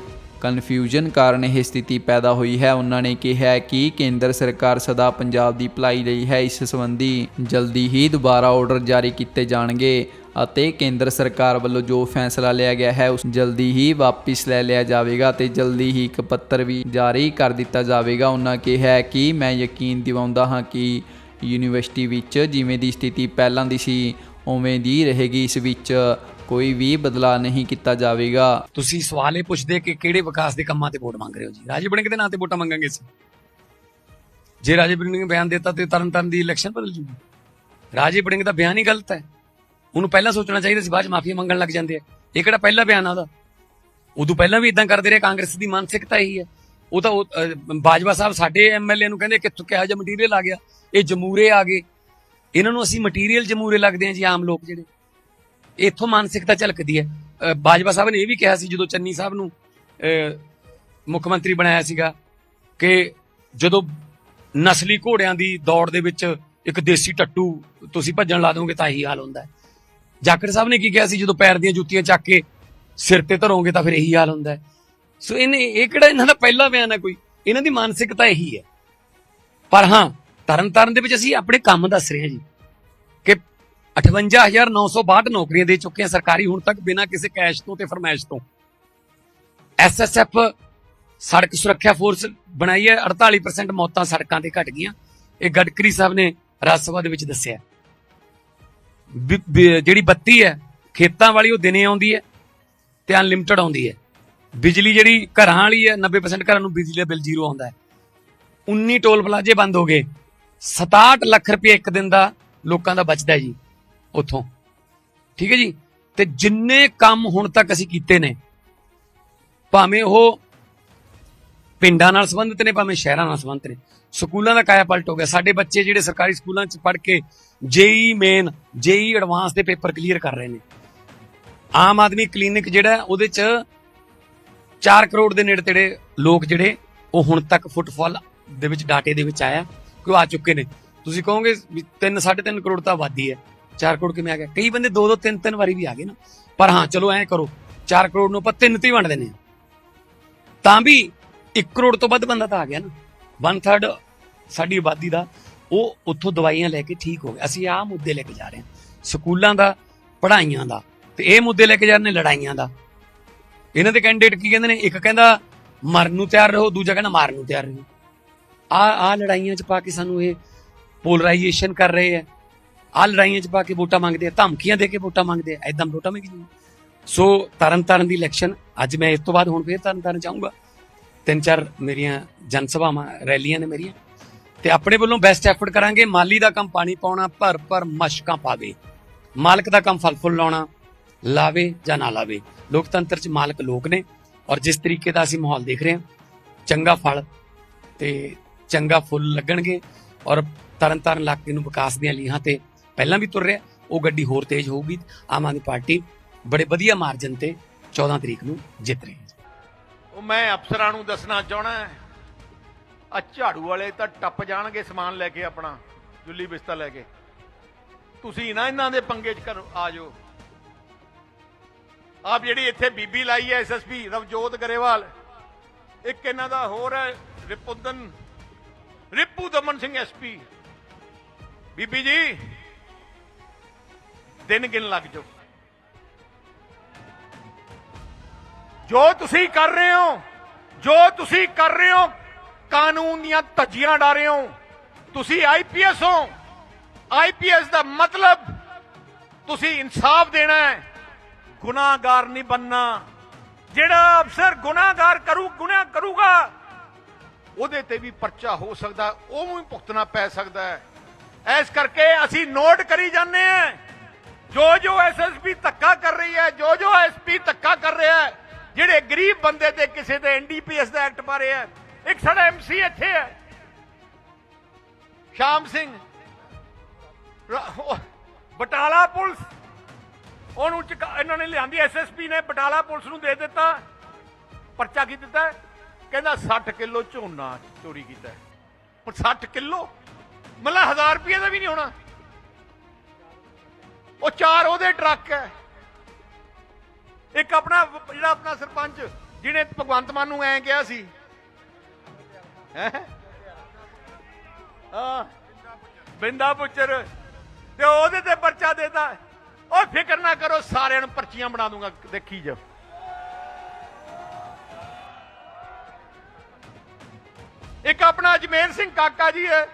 ਕਨਫਿਊਜ਼ਨ ਕਾਰਨ ਇਹ ਸਥਿਤੀ ਪੈਦਾ ਹੋਈ ਹੈ। ਉਹਨਾਂ ਨੇ ਕਿਹਾ ਕਿ ਕੇਂਦਰ ਸਰਕਾਰ ਸਦਾ ਪੰਜਾਬ ਦੀ ਭਲਾਈ ਲਈ ਹੈ। ਇਸ ਸੰਬੰਧੀ ਜਲਦੀ ਹੀ ਦੁਬਾਰਾ ਆਰਡਰ ਜਾਰੀ ਕੀਤੇ ਜਾਣਗੇ ਅਤੇ ਕੇਂਦਰ ਸਰਕਾਰ ਵੱਲੋਂ ਜੋ ਫੈਸਲਾ ਲਿਆ ਗਿਆ ਹੈ, ਉਸ ਜਲਦੀ ਹੀ ਵਾਪਿਸ ਲੈ ਲਿਆ ਜਾਵੇਗਾ ਤੇ ਜਲਦੀ ਹੀ ਇੱਕ ਪੱਤਰ ਵੀ ਜਾਰੀ ਕਰ ਦਿੱਤਾ ਜਾਵੇਗਾ। ਉਹਨਾਂ ਕਿਹਾ ਕਿ ਮੈਂ ਯਕੀਨ ਦਿਵਾਉਂਦਾ ਹਾਂ ਕਿ ਯੂਨੀਵਰਸਿਟੀ ਵਿੱਚ ਜਿਵੇਂ ਦੀ ਸਥਿਤੀ ਪਹਿਲਾਂ ਦੀ ਸੀ, ਉਵੇਂ ਦੀ ਰਹੇਗੀ। ਇਸ ਵਿੱਚ ਕੋਈ ਵੀ ਬਦਲਾਅ ਨਹੀਂ ਕੀਤਾ ਜਾਵੇਗਾ। ਤੁਸੀਂ ਸਵਾਲ ਇਹ ਪੁੱਛਦੇ ਕਿ ਕਿਹੜੇ ਵਿਕਾਸ ਦੇ ਕੰਮਾਂ ਤੇ ਵੋਟ ਮੰਗ ਰਹੇ ਹੋ ਜੀ? ਰਾਜੇ ਬੜਿੰਗ ਦੇ ਨਾਂ ਤੇ ਵੋਟਾਂ ਮੰਗਾਂਗੇ ਸੀ ਜੇ ਰਾਜੇ ਬੜਿੰਗ ਨੇ ਬਿਆਨ ਦਿੱਤਾ ਤੇ ਤਰਨ ਤਾਰਨ ਦੀ ਇਲੈਕਸ਼ਨ ਬਦਲ ਜੂਗੀ। ਰਾਜੇ ਬੜਿੰਗ ਦਾ ਬਿਆਨ ਹੀ ਗਲਤ ਹੈ। ਉਹਨੂੰ ਪਹਿਲਾਂ ਸੋਚਣਾ ਚਾਹੀਦਾ ਸੀ ਬਾਅਦ ਚ ਮਾਫੀ ਮੰਗਣ ਲੱਗ ਜਾਂਦੇ ਆ। ਇਹ ਕਿਹੜਾ ਪਹਿਲਾ ਬਿਆਨ ਆ ਉਹਦਾ? ਉਦੋਂ ਪਹਿਲਾਂ ਵੀ ਇਦਾਂ ਕਰਦੇ ਰਹੇ ਕਾਂਗਰਸ ਦੀ ਮਾਨਸਿਕਤਾ ਇਹੀ ਹੈ। ਉਹ ਤਾਂ ਉਹ, ਬਾਜਵਾ ਸਾਹਿਬ ਸਾਡੇ ਐਮਐਲਏ ਨੂੰ ਕਹਿੰਦੇ ਕਿੱਥੋਂ ਕਿਹਾ ਜਿਹਾ ਮਟੀਰੀਅਲ ਆ ਗਿਆ। ਇਹ ਜਮੂਰੇ ਆ ਗਏ। ਇਹਨਾਂ ਨੂੰ ਅਸੀਂ ਮਟੀਰੀਅਲ ਜਮੂਰੇ ਲੱਗਦੇ ਆ ਜੀ ਆਮ ਲੋਕ ਜਿਹੜੇ। ਇੱਥੋਂ ਮਾਨਸਿਕਤਾ ਝਲਕਦੀ ਹੈ। ਬਾਜਵਾ ਸਾਹਿਬ ਨੇ ਇਹ ਵੀ ਕਿਹਾ ਸੀ, ਜਦੋਂ ਚੰਨੀ ਸਾਹਿਬ ਨੂੰ ਮੁੱਖ ਮੰਤਰੀ ਬਣਾਇਆ ਸੀਗਾ ਕਿ ਜਦੋਂ ਨਸਲੀ ਘੋੜਿਆਂ ਦੀ ਦੌੜ ਦੇ ਵਿੱਚ ਇੱਕ ਦੇਸੀ ਟੱਟੂ ਤੁਸੀਂ ਭੱਜਣ ਲਾ ਦੋਗੇ ਤਾਂ ਇਹੀ ਹਾਲ ਹੁੰਦਾ ਹੈ। ਜਾਖੜ ਸਾਹਿਬ ਨੇ ਕੀ ਕਿਹਾ ਸੀ, ਜਦੋਂ ਪੈਰ ਦੀਆਂ ਜੁੱਤੀਆਂ ਚੱਕ ਕੇ ਸਿਰ ਤੇ ਧਰੋਗੇ ਤਾਂ ਫਿਰ ਇਹੀ ਹਾਲ ਹੁੰਦਾ ਹੈ। ਸੋ ਇਹਨੇ, ਇਹ ਕਿਹੜਾ ਇਹਨਾਂ ਦਾ ਪਹਿਲਾ ਬਿਆਨ ਹੈ ਕੋਈ? ਇਹਨਾਂ ਦੀ ਮਾਨਸਿਕਤਾ ਇਹੀ ਹੈ। ਪਰ ਹਾਂ ਤਰਨ ਤਾਰਨ ਦੇ ਵਿੱਚ ਅਸੀਂ ਆਪਣੇ ਕੰਮ ਦੱਸ ਰਹੇ ਹਾਂ ਜੀ। 58962 ਨੌਕਰੀਆਂ ਦੇ ਚੁੱਕੇ ਹਾਂ ਸਰਕਾਰੀ ਹੁਣ ਤੱਕ ਬਿਨਾਂ ਕਿਸੇ ਕੈਸ਼ ਤੋਂ ਤੇ ਫਰਮਾਇਸ਼ ਤੋਂ। ਐਸਐਸਐਫ ਸੜਕ ਸੁਰੱਖਿਆ ਫੋਰਸ ਬਣਾਈ ਹੈ 48% ਮੌਤਾਂ ਸੜਕਾਂ ਤੇ ਘਟ ਗਈਆਂ। ਇਹ ਗਡਕਰੀ ਸਾਹਿਬ ਨੇ ਰਾਜ ਸਭਾ ਦੇ ਵਿੱਚ ਦੱਸਿਆ। ਜਿਹੜੀ ਬੱਤੀ ਹੈ, ਖੇਤਾਂ ਵਾਲੀ ਉਹ ਦਿਨੇ ਆਉਂਦੀ ਹੈ ਤੇ ਅਨਲਿਮਟਿਡ ਆਉਂਦੀ ਹੈ। ਬਿਜਲੀ ਜਿਹੜੀ ਘਰਾਂ ਵਾਲੀ ਹੈ 90% ਘਰਾਂ ਨੂੰ ਬਿਜਲੀ ਦਾ ਬਿੱਲ ਜ਼ੀਰੋ ਆਉਂਦਾ ਹੈ। 19 ਟੋਲ ਪਲਾਜ਼ੇ ਬੰਦ ਹੋ ਗਏ। 67 ਲੱਖ ਰੁਪਏ ਇੱਕ ਦਿਨ ਦਾ ਲੋਕਾਂ ਦਾ ਬਚਦਾ ਜੀ। ਉੱਥੋਂ। ਠੀਕ ਹੈ ਜੀ? ਤੇ ਜਿੰਨੇ ਕੰਮ ਹੁਣ ਤੱਕ ਅਸੀਂ ਕੀਤੇ ਨੇ, ਭਾਵੇਂ ਉਹ ਪਿੰਡਾਂ ਨਾਲ ਸੰਬੰਧਿਤ ਨੇ, ਭਾਵੇਂ ਸ਼ਹਿਰਾਂ ਨਾਲ ਸੰਬੰਧਿਤ ਨੇ, ਸਕੂਲਾਂ ਦਾ ਕਾਇਆ ਪਲਟ ਹੋ ਗਿਆ। ਸਾਡੇ ਬੱਚੇ ਜਿਹੜੇ ਸਰਕਾਰੀ ਸਕੂਲਾਂ 'ਚ ਪੜ੍ਹ ਕੇ ਜੇਈ ਮੇਨ, ਜੇਈ ਐਡਵਾਂਸ ਦੇ ਪੇਪਰ ਕਲੀਅਰ ਕਰ ਰਹੇ ਨੇ। ਆਮ ਆਦਮੀ ਕਲੀਨਿਕ ਜਿਹੜਾ, ਉਹਦੇ 'ਚ 4 ਕਰੋੜ ਦੇ ਨੇੜੇ ਤੇੜੇ ਲੋਕ ਜਿਹੜੇ, ਉਹ ਹੁਣ ਤੱਕ ਫੁੱਟਫਾਲ ਦੇ ਵਿੱਚ, ਡਾਟੇ ਦੇ ਵਿੱਚ ਆਇਆ ਕਿ ਆ ਚੁੱਕੇ ਨੇ। ਤੁਸੀਂ ਕਹੋਗੇ ਵੀ 3 3.5 ਕਰੋੜ ਤਾਂ ਆਬਾਦੀ ਹੈ। 4 ਕਰੋੜ ਕਿਵੇਂ ਆ ਗਿਆ? ਕਈ ਬੰਦੇ 2 2 3 3 ਵਾਰੀ ਵੀ ਆ ਗਏ ਨਾ। ਪਰ ਹਾਂ, ਚਲੋ ਐਂ ਕਰੋ। 4 ਕਰੋੜ ਨੂੰ ਆਪਾਂ ਤਿੰਨ ਤੇ ਹੀ ਵੰਡ ਦਿੰਦੇ ਹਾਂ। ਤਾਂ ਵੀ 1 ਕਰੋੜ ਤੋਂ ਵੱਧ ਬੰਦਾ ਤਾਂ ਆ ਗਿਆ ਨਾ। 1/3 ਸਾਡੀ ਆਬਾਦੀ ਦਾ ਉਹ ਉੱਥੋਂ ਦਵਾਈਆਂ ਲੈ ਕੇ ਠੀਕ ਹੋ ਗਿਆ। ਅਸੀਂ ਆਹ ਮੁੱਦੇ ਲੈ ਕੇ ਜਾ ਰਹੇ ਹਾਂ। ਸਕੂਲਾਂ ਦਾ, ਪੜ੍ਹਾਈਆਂ ਦਾ ਤੇ ਇਹ ਮੁੱਦੇ ਲੈ ਕੇ ਜਾ ਰਹੇ ਨੇ ਲੜਾਈਆਂ ਦਾ। ਇਹਨਾਂ ਦੇ ਕੈਂਡੀਡੇਟ ਕੀ ਕਹਿੰਦੇ ਨੇ? ਇੱਕ ਕਹਿੰਦਾ, ਮਰਨ ਨੂੰ ਤਿਆਰ ਰਹੋ, ਦੂਜਾ ਕਹਿੰਦਾ, ਮਾਰਨ ਨੂੰ ਤਿਆਰ ਰਹੋ। ਆ ਆ ਲੜਾਈਆਂ 'ਚ ਪਾ ਕੇ ਸਾਨੂੰ ਇਹ ਪੋਲਰਾਈਜੇਸ਼ਨ ਕਰ ਰਹੇ ਆ ਆ ਲੜਾਈਆਂ 'ਚ ਪਾ ਕੇ ਵੋਟਾਂ ਮੰਗਦੇ ਆ, ਧਮਕੀਆਂ ਦੇ ਕੇ ਵੋਟਾਂ ਮੰਗਦੇ ਆ ਐਦਾਂ ਵੋਟਾਂ ਮੰਗੀ ਸੋ ਤਰਨਤਾਰਨ ਦੀ ਇਲੈਕਸ਼ਨ ਅੱਜ ਮੈਂ ਇਸ ਤੋਂ ਬਾਅਦ ਹੁਣ ਫੇਰ ਤਰਨਤਾਰਨ ਜਾਊਂਗਾ। ਤਿੰਨ ਚਾਰ ਮੇਰੀਆਂ ਜਨ ਸਭਾਵਾਂ, ਰੈਲੀਆਂ ਨੇ ਮੇਰੀਆਂ। ਤੇ ਆਪਣੇ ਵੱਲੋਂ ਬੈਸਟ ਐਫਰਟ ਕਰਾਂਗੇ, ਮਾਲੀ ਦਾ ਕੰਮ ਪਾਣੀ ਪਾਉਣਾ, ਭਰ ਭਰ ਮਸ਼ਕਾਂ ਪਾਵੇ। ਮਾਲਕ ਦਾ ਕੰਮ ਫਲ ਫੁੱਲ ਲਾਉਣਾ, ਲਾਵੇ ਜਾਂ ਨਾ ਲਾਵੇ। ਲੋਕਤੰਤਰ 'ਚ ਮਾਲਕ ਲੋਕ ਨੇ ਔਰ ਜਿਸ ਤਰੀਕੇ ਦਾ ਅਸੀਂ ਮਾਹੌਲ ਦੇਖ ਰਹੇ ਹਾਂ, ਚੰਗਾ ਫਲ ਤੇ ਚੰਗਾ ਫੁੱਲ ਲੱਗਣਗੇ ਔਰ ਤਰਨ ਤਾਰਨ ਇਲਾਕੇ ਨੂੰ ਵਿਕਾਸ ਦੀਆਂ ਲੀਹਾਂ ਤੇ ਪਹਿਲਾਂ ਵੀ ਤੁਰ ਰਿਹਾ, ਉਹ ਗੱਡੀ ਹੋਰ ਤੇਜ਼ ਹੋਊਗੀ, ਆਮ ਆਦਮੀ ਪਾਰਟੀ ਬੜੇ ਵਧੀਆ ਮਾਰਜਨ ਤੇ 14 ਤਰੀਕ ਨੂੰ ਜਿੱਤ ਰਹੀ ਹੈ। ਉਹ ਮੈਂ ਅਫਸਰਾਂ ਨੂੰ ਦੱਸਣਾ ਚਾਹਣਾ ਆ ਝਾੜੂ ਵਾਲੇ ਤਾਂ ਟੱਪ ਜਾਣਗੇ ਸਮਾਨ ਲੈ ਕੇ ਆਪਣਾ, ਜੁੱਲੀ ਬਿਸਤਾ ਲੈ ਕੇ। ਤੁਸੀਂ ਨਾ ਇਹਨਾਂ ਦੇ ਪੰਗੇ 'ਚ ਕਰੋ ਆ ਜਾਓ। ਆਪ ਜਿਹੜੀ ਇੱਥੇ ਬੀਬੀ ਲਾਈ ਹੈ ਐਸਐਸਪੀ ਰਵਜੋਤ ਗਰੇਵਾਲ, ਇੱਕ ਇਹਨਾਂ ਦਾ ਹੋਰ ਹੈ, ਰਿਪੁੰਦਨ ਰਿਪੂ ਦਮਨ ਸਿੰਘ ਐਸਪੀ ਬੀਬੀ ਜੀ ਦਿਨ ਗਿਣ ਲੱਗ ਜਾਓ। ਜੋ ਤੁਸੀਂ ਕਰ ਰਹੇ ਹੋ, ਜੋ ਤੁਸੀਂ ਕਰ ਰਹੇ ਹੋ, ਕਾਨੂੰਨ ਦੀਆਂ ਧੱਜੀਆਂ ਡਾ ਰਹੇ ਹੋ। ਤੁਸੀਂ ਆਈਪੀਐਸ ਹੋ। ਆਈਪੀਐਸ ਦਾ ਮਤਲਬ ਤੁਸੀਂ ਇਨਸਾਫ ਦੇਣਾ ਹੈ। ਗੁਨਾਹਗਾਰ ਨਹੀਂ ਬੰਨਾ ਜਿਹੜਾ ਅਫਸਰ ਗੁਨਾਹਗਾਰ ਕਰੂ, ਗੁਨਾਹ ਕਰੂਗਾ, ਉਹਦੇ ਤੇ ਵੀ ਪਰਚਾ ਹੋ ਸਕਦਾ ਉਹਨੂੰ ਵੀ ਭੁਗਤਣਾ ਪੈ ਸਕਦਾ ਹੈ। ਇਸ ਕਰਕੇ ਅਸੀਂ ਨੋਟ ਕਰੀ ਜਾਂਦੇ ਹਾਂ। ਜੋ ਜੋ ਐਸਐਸਪੀ ਧੱਕਾ ਕਰ ਰਹੀ ਹੈ, ਜੋ ਜੋ ਐਸਪੀ ਧੱਕਾ ਕਰ ਰਿਹਾ ਹੈ, ਜਿਹੜੇ ਗਰੀਬ ਬੰਦੇ ਤੇ ਕਿਸੇ ਤੇ ਐਨਡੀਪੀਐਸ ਦਾ ਐਕਟ ਪਾ ਰਿਹਾ ਹੈ, ਇੱਕ ਸਾਡਾ ਐਮਸੀ ਇੱਥੇ ਹੈ। ਸ਼ਾਮ ਸਿੰਘ ਬਟਾਲਾ ਪੁਲਿਸ, ਉਹਨੂੰ ਇਹਨਾਂ ਨੇ ਲਿਆਂਦੀ ਐਸਐਸਪੀ ਨੇ ਬਟਾਲਾ ਪੁਲਿਸ ਨੂੰ ਦੇ ਦਿੱਤਾ, ਪਰਚਾ ਕੀ ਦਿੱਤਾ? ਕਹਿੰਦਾ 60 ਕਿਲੋ ਝੋਨਾ ਚੋਰੀ ਕੀਤਾ ਹੈ। ਹੁਣ 60 ਕਿਲੋ? ਮਤਲਬ 1000 ਰੁਪਏ ਦਾ ਵੀ ਨਹੀਂ ਹੋਣਾ। ਉਹ ਚਾਰ ਉਹਦੇ ਟਰੱਕ ਹੈ। ਇੱਕ ਆਪਣਾ ਜਿਹੜਾ ਆਪਣਾ ਸਰਪੰਚ ਜਿਹਨੇ ਭਗਵੰਤ ਮਾਨ ਨੂੰ ਐਂ ਕਿਹਾ ਸੀ। ਹੈ? ਹਾਂ। ਬਿੰਦਾ ਪੁੱਚਰ ਤੇ ਉਹਦੇ ਤੇ ਪਰਚਾ ਦੇਤਾ। ਉਹ ਫਿਕਰ ਨਾ ਕਰੋ ਸਾਰਿਆਂ ਨੂੰ ਪਰਚੀਆਂ ਬਣਾ ਦੂੰਗਾ ਦੇਖੀ ਜਾ ਇੱਕ ਆਪਣਾ ਅਜਮੇਰ ਸਿੰਘ ਕਾਕਾ ਜੀ ਹੈ।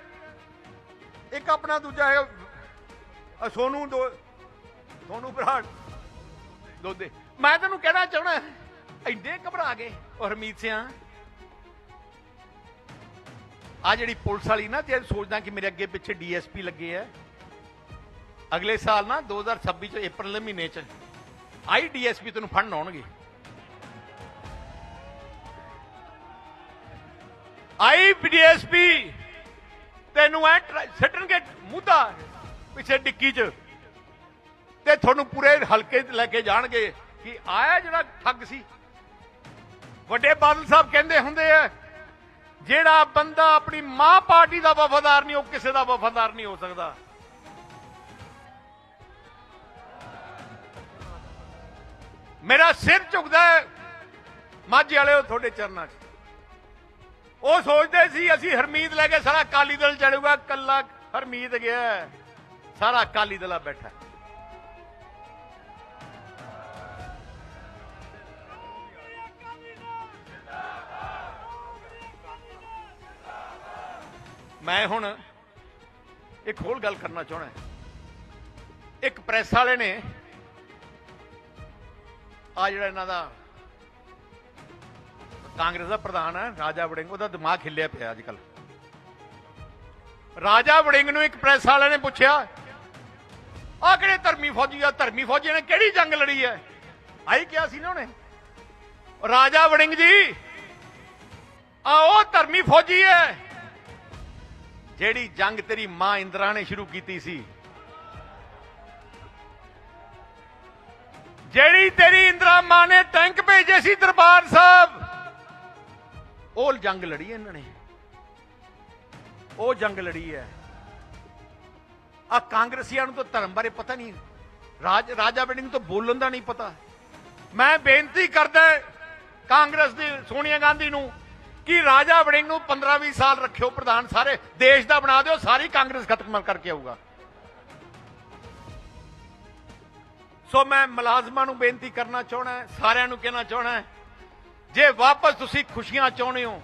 ਇੱਕ ਆਪਣਾ ਦੂਜਾ ਹੈ ਅ, ਸੋਨੂ ਦੋ ਸੋਨੂ ਬਰਾੜ ਦੋਦੇ ਮੈਂ ਤੈਨੂੰ ਕਹਿਣਾ ਚਾਹਣਾ ਐਡੇ ਘਬਰਾ ਗਏ। ਉਹ ਹਰਮੀਤ ਸਿਆ ਆ ਜਿਹੜੀ ਪੁਲਿਸ ਵਾਲੀ ਨਾ, ਜੇ ਸੋਚਦਾ ਕਿ ਮੇਰੇ ਅੱਗੇ ਪਿੱਛੇ ਡੀਐਸਪੀ ਲੱਗੇ ਆ, ਅਗਲੇ ਸਾਲ ਨਾ 2026 ਚ ਅਪ੍ਰੈਲ ਦੇ ਮਹੀਨੇ ਚ ਆਈ ਡੀਐਸਪੀ ਤੈਨੂੰ ਫੜਨ ਆਉਣਗੇ। ਆਈ ਡੀਐਸਪੀ ਤੈਨੂੰ ਐ ਟਰ- ਮੁੱਦਾ ਪਿੱਛੇ ਡਿੱਕੀ ਚ। ਤੇ ਤੁਹਾਨੂੰ ਪੂਰੇ ਹਲਕੇ ਲੈ ਕੇ ਜਾਣਗੇ ਕਿ ਆਇਆ ਜਿਹੜਾ ਠੱਗ ਸੀ। ਵੱਡੇ ਬਾਦਲ ਸਾਹਿਬ ਕਹਿੰਦੇ ਹੁੰਦੇ ਆ, ਜਿਹੜਾ ਬੰਦਾ ਆਪਣੀ ਮਾਂ ਪਾਰਟੀ ਦਾ ਵਫਾਦਾਰ ਨਹੀਂ, ਉਹ ਕਿਸੇ ਦਾ ਵਫਾਦਾਰ ਨਹੀਂ ਹੋ ਸਕਦਾ। ਮੇਰਾ ਸਿਰ ਝੁਕਦਾ ਹੈ, ਮਾਝੇ ਵਾਲਿਓ, ਤੁਹਾਡੇ ਚਰਨਾਂ 'ਚ। ਉਹ ਸੋਚਦੇ ਸੀ, ਅਸੀਂ ਹਰਮੀਤ ਲੈ ਕੇ ਸਾਰਾ ਅਕਾਲੀ ਦਲ ਚੜੂਗਾ ਕੱਲਾ ਹਰਮੀਤ ਗਿਆ, ਸਾਰਾ ਅਕਾਲੀ ਦਲਾ ਬੈਠਾ। ਮੈਂ ਹੁਣ ਇੱਕ ਹੋਰ ਗੱਲ ਕਰਨਾ ਚਾਹਣਾ ਇੱਕ ਪ੍ਰੈਸ ਵਾਲੇ ਨੇ ਆ ਜਿਹੜਾ ਇਹਨਾਂ ਦਾ ਕਾਂਗਰਸ ਦਾ ਪ੍ਰਧਾਨ ਹੈ, ਰਾਜਾ ਵੜਿੰਗ, ਉਹਦਾ ਦਿਮਾਗ ਹਿੱਲਿਆ ਪਿਆ ਅੱਜ ਕੱਲ ਰਾਜਾ ਵੜਿੰਗ ਨੂੰ ਇੱਕ ਪ੍ਰੈਸ ਵਾਲੇ ਨੇ ਪੁੱਛਿਆ, ਆ ਕਿਹੜੇ ਧਰਮੀ ਫੌਜੀ ਆ? ਧਰਮੀ ਫੌਜੀ ਨੇ ਕਿਹੜੀ ਜੰਗ ਲੜੀ ਹੈ? ਆਈ ਕਿਹਾ ਸੀ ਨਾ ਉਹਨੇ। ਰਾਜਾ ਵੜਿੰਗ ਜੀ ਆ ਉਹ ਧਰਮੀ ਫੌਜੀ ਹੈ ਜਿਹੜੀ ਜੰਗ ਤੇਰੀ ਮਾਂ ਇੰਦਰਾ ਨੇ ਸ਼ੁਰੂ ਕੀਤੀ ਸੀ। ਜਿਹੜੀ ਤੇਰੀ ਇੰਦਰਾ ਮਾਂ ਨੇ ਟੈਂਕ ਭੇਜੇ ਸੀ ਦਰਬਾਰ ਸਾਹਿਬ, ਉਹ ਜੰਗ ਲੜੀ ਇਹਨਾਂ ਨੇ। ਉਹ ਜੰਗ ਲੜੀ ਹੈ। ਆ ਕਾਂਗਰਸੀਆਂ ਨੂੰ ਤਾਂ ਧਰਮ ਬਾਰੇ ਪਤਾ ਨਹੀਂ ਰਾਜ, ਰਾਜਾ ਵੜਿੰਗ ਤੋਂ ਬੋਲਣ ਦਾ ਨਹੀਂ ਪਤਾ। ਮੈਂ ਬੇਨਤੀ ਕਰਦਾ ਕਾਂਗਰਸ ਦੀ, ਸੋਨੀਆ ਗਾਂਧੀ ਨੂੰ ਕਿ ਰਾਜਾ ਵੜਿੰਗ ਨੂੰ 15-20 ਸਾਲ ਰੱਖਿਓ ਪ੍ਰਧਾਨ ਸਾਰੇ ਦੇਸ਼ ਦਾ ਬਣਾ ਦਿਓ ਸਾਰੀ ਕਾਂਗਰਸ ਖਤਮ ਕਰਕੇ ਆਊਗਾ। ਸੋ ਮੈਂ ਮੁਲਾਜ਼ਮਾਂ ਨੂੰ ਬੇਨਤੀ ਕਰਨਾ ਚਾਹਣਾ ਸਾਰਿਆਂ ਨੂੰ ਕਹਿਣਾ ਚਾਹਣਾ ਜੇ ਵਾਪਸ ਤੁਸੀਂ ਖੁਸ਼ੀਆਂ ਚਾਹੁੰਦੇ ਹੋ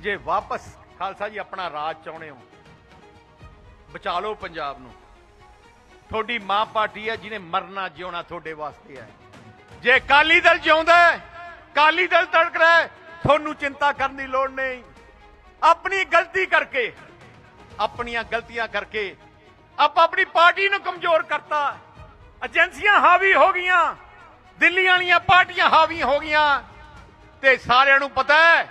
ਜੇ ਵਾਪਸ ਖਾਲਸਾ ਜੀ ਆਪਣਾ ਰਾਜ ਚਾਹੁੰਦੇ ਹੋ ਬਚਾ ਲਓ ਪੰਜਾਬ ਨੂੰ। ਤੁਹਾਡੀ ਮਾਂ ਪਾਰਟੀ ਹੈ ਜਿਹਨੇ ਮਰਨਾ ਜਿਉਣਾ ਤੁਹਾਡੇ ਵਾਸਤੇ ਹੈ। ਜੇ ਕਾਲੀ ਦਲ ਜਿਉਂਦਾ ਹੈ ਕਾਲੀ ਦਲ ਤੜਕ ਰਿਹਾ ਹੈ, ਤੁਹਾਨੂੰ ਚਿੰਤਾ ਕਰਨ ਦੀ ਲੋੜ ਨਹੀਂ। ਆਪਣੀ ਗਲਤੀ ਕਰਕੇ, ਆਪਣੀਆਂ ਗਲਤੀਆਂ ਕਰਕੇ ਆਪਾਂ ਆਪਣੀ ਪਾਰਟੀ ਨੂੰ ਕਮਜ਼ੋਰ ਕਰਤਾ। ਏਜੰਸੀਆਂ ਹਾਵੀ ਹੋ ਗਈਆਂ ਦਿੱਲੀ ਵਾਲੀਆਂ ਪਾਰਟੀਆਂ ਹਾਵੀ ਹੋ ਗਈਆਂ। ਤੇ ਸਾਰਿਆਂ ਨੂੰ ਪਤਾ ਹੈ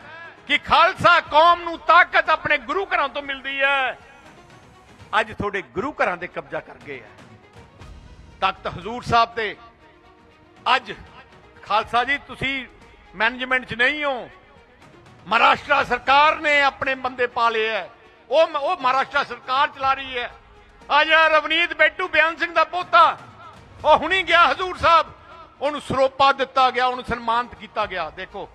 ਕਿ ਖਾਲਸਾ ਕੌਮ ਨੂੰ ਤਾਕਤ ਆਪਣੇ ਗੁਰੂ ਘਰਾਂ ਤੋਂ ਮਿਲਦੀ ਹੈ। ਅੱਜ ਤੁਹਾਡੇ ਗੁਰੂ ਘਰਾਂ ਦੇ ਕਬਜ਼ਾ ਕਰ ਗਏ ਹੈ। ਤਖਤ ਹਜ਼ੂਰ ਸਾਹਿਬ ਤੇ ਅੱਜ ਖਾਲਸਾ ਜੀ, ਤੁਸੀਂ ਮੈਨੇਜਮੈਂਟ 'ਚ ਨਹੀਂ ਹੋ। ਮਹਾਰਾਸ਼ਟਰ ਸਰਕਾਰ ਨੇ ਆਪਣੇ ਬੰਦੇ ਪਾ ਲਏ ਹੈ ਉਹ ਉਹ ਮਹਾਰਾਸ਼ਟਰ ਸਰਕਾਰ ਚਲਾ ਰਹੀ ਹੈ ਆ ਜਿਹੜਾ ਰਵਨੀਤ ਬੈਟੂ, ਬਿਆਨ ਸਿੰਘ ਦਾ ਪੋਤਾ, ਉਹ ਹੁਣੀ ਗਿਆ ਹਜ਼ੂਰ ਸਾਹਿਬ। ਉਹਨੂੰ ਸਰੋਪਾ ਦਿੱਤਾ ਗਿਆ, ਉਹਨੂੰ ਸਨਮਾਨਿਤ ਕੀਤਾ ਗਿਆ। ਦੇਖੋ